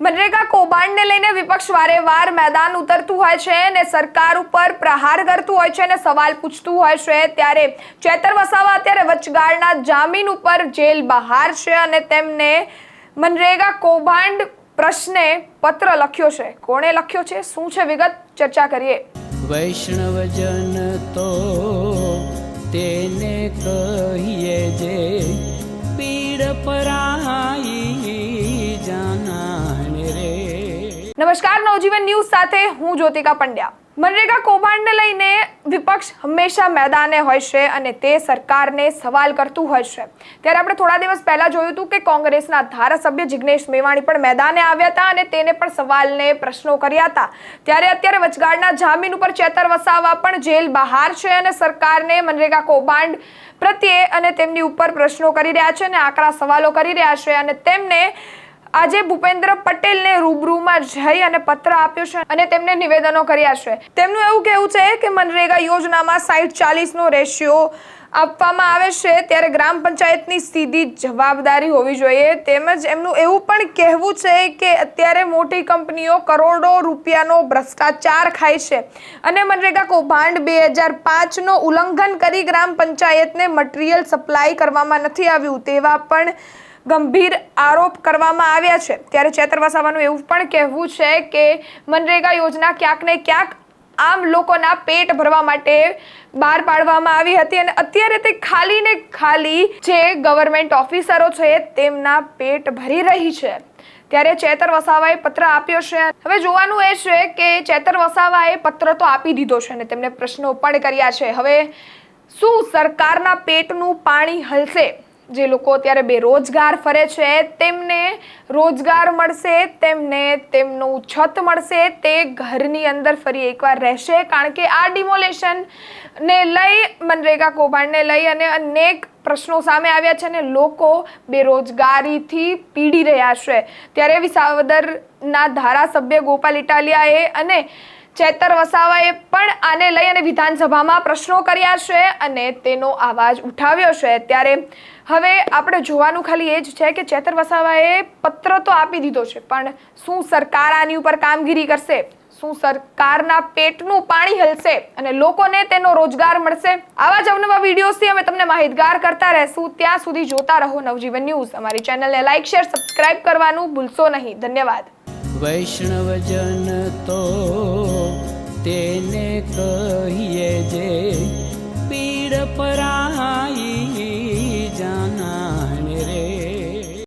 મનરેગા કૌભાંડને લઈને વિપક્ષ વારેવાર મેદાન ઉતરતું હોય છે અને સરકાર ઉપર પ્રહાર કરતું હોય છે અને સવાલ પૂછતું હોય છે ત્યારે ચેતર વસાવા અત્યારે વચગાળના જામીન ઉપર જેલ બહાર છે અને તેમને મનરેગા કૌભાંડ પ્રશ્ને પત્ર લખ્યો છે. કોણે લખ્યો છે? શું છે વિગત? ચર્ચા કરીએ. વૈષ્ણવજન તો તેને કહીએ જે નમસ્કાર, નવજીવન ન્યૂઝ સાથે હું જ્યોતિકા પંડ્યા. મનરેગા કૌભાંડને લઈને વિપક્ષ હંમેશા મેદાને હોય છે અને તે સરકારને સવાલ કરતું હોય છે. ત્યારે આપણે થોડા દિવસ પહેલા જોયું હતું કે કોંગ્રેસના ધારાસભ્ય જિગ્નેશ મેવાણી પણ મેદાને આવ્યા હતા અને તેને પણ સવાલને પ્રશ્નો કર્યા હતા. ત્યારે અત્યારે વચગાળના જામીન ઉપર ચેતર વસાવા પણ જેલ બહાર છે અને સરકારને મનરેગા કૌભાંડ પ્રત્યે અને તેમની ઉપર પ્રશ્નો કરી રહ્યા છે અને આકરા સવાલો કરી રહ્યા છે અને તેમને આજે ભૂપેન્દ્ર પટેલને રૂબરૂમાં જઈ અને પત્ર આપ્યો છે અને તેમને નિવેદનો કર્યા છે. તેમનું એવું કહેવું છે કે મનરેગા યોજનામાં સાઠ ચાલીસનો રેશિયો આપવામાં આવે છે ત્યારે ગ્રામ પંચાયતની સીધી જવાબદારી હોવી જોઈએ. તેમજ એમનું એવું પણ કહેવું છે કે અત્યારે મોટી કંપનીઓ કરોડો રૂપિયાનો ભ્રષ્ટાચાર ખાય છે. અને મનરેગા કૌભાંડ બે હજાર પાંચનો ઉલ્લંઘન કરી ગ્રામ પંચાયતને મટીરિયલ સપ્લાય કરવામાં નથી આવ્યું તેવા પણ ગંભીર આરોપ કરવામાં આવ્યા છે. ત્યારે ચેતર વસાવાનું એવું પણ કહેવું છે કે મનરેગા યોજના ક્યાંક ને ક્યાંક આમ લોકોના પેટ ભરવા માટે બહાર પાડવામાં આવી હતી અને અત્યારે તે ખાલી ને ખાલી જે ગવર્મેન્ટ ઓફિસરો છે તેમના પેટ ભરી રહી છે. ત્યારે ચેતર વસાવાએ પત્ર આપ્યો છે. હવે જોવાનું એ છે કે ચેતર વસાવાએ પત્ર તો આપી દીધો છે અને તેમને પ્રશ્નો પણ કર્યા છે. હવે શું સરકારના પેટનું પાણી હલશે? જે લોકો અત્યારે બેરોજગાર ફરે છે, તેમને રોજગાર મળશે, તેમને તેમનું છત મળશે, તે ઘરની અંદર ફરી એકવાર રહેશે, કારણ કે આ ડિમોલેશનને લઈ, મનરેગા કૌભાંડને લઈ અને અનેક પ્રશ્નો સામે આવ્યા છે અને લોકો બેરોજગારીથી પીડી રહ્યા છે. ત્યારે વિસાવદરના ધારાસભ્ય ગોપાલ ઇટાલિયાએ અને ચેતર વસાવાએ પણ આને લઈ અને વિધાનસભામાં પ્રશ્નો કર્યા છે અને તેનો અવાજ ઉઠાવ્યો છે. ત્યારે હવે આપણે જોવાનું ખાલી એ જ છે કે ચેતર વસાવાએ પત્ર તો આપી દીધો છે, પણ શું સરકાર આની ઉપર કામગીરી કરશે? શું સરકારના પેટનું પાણી હલશે અને લોકોને તેનો રોજગાર મળશે? આવા જ અવનવા વિડીયોઝથી અમે તમને માહિતગાર કરતા રહેશું. ત્યાં સુધી જોતા રહો નવજીવન ન્યૂઝ. અમારી ચેનલને લાઇક શેર, સબસ્ક્રાઇબ કરવાનું ભૂલશો નહીં. ધન્યવાદ. વૈષ્ણવજન તો કહીએ જે પીડ પરાઈ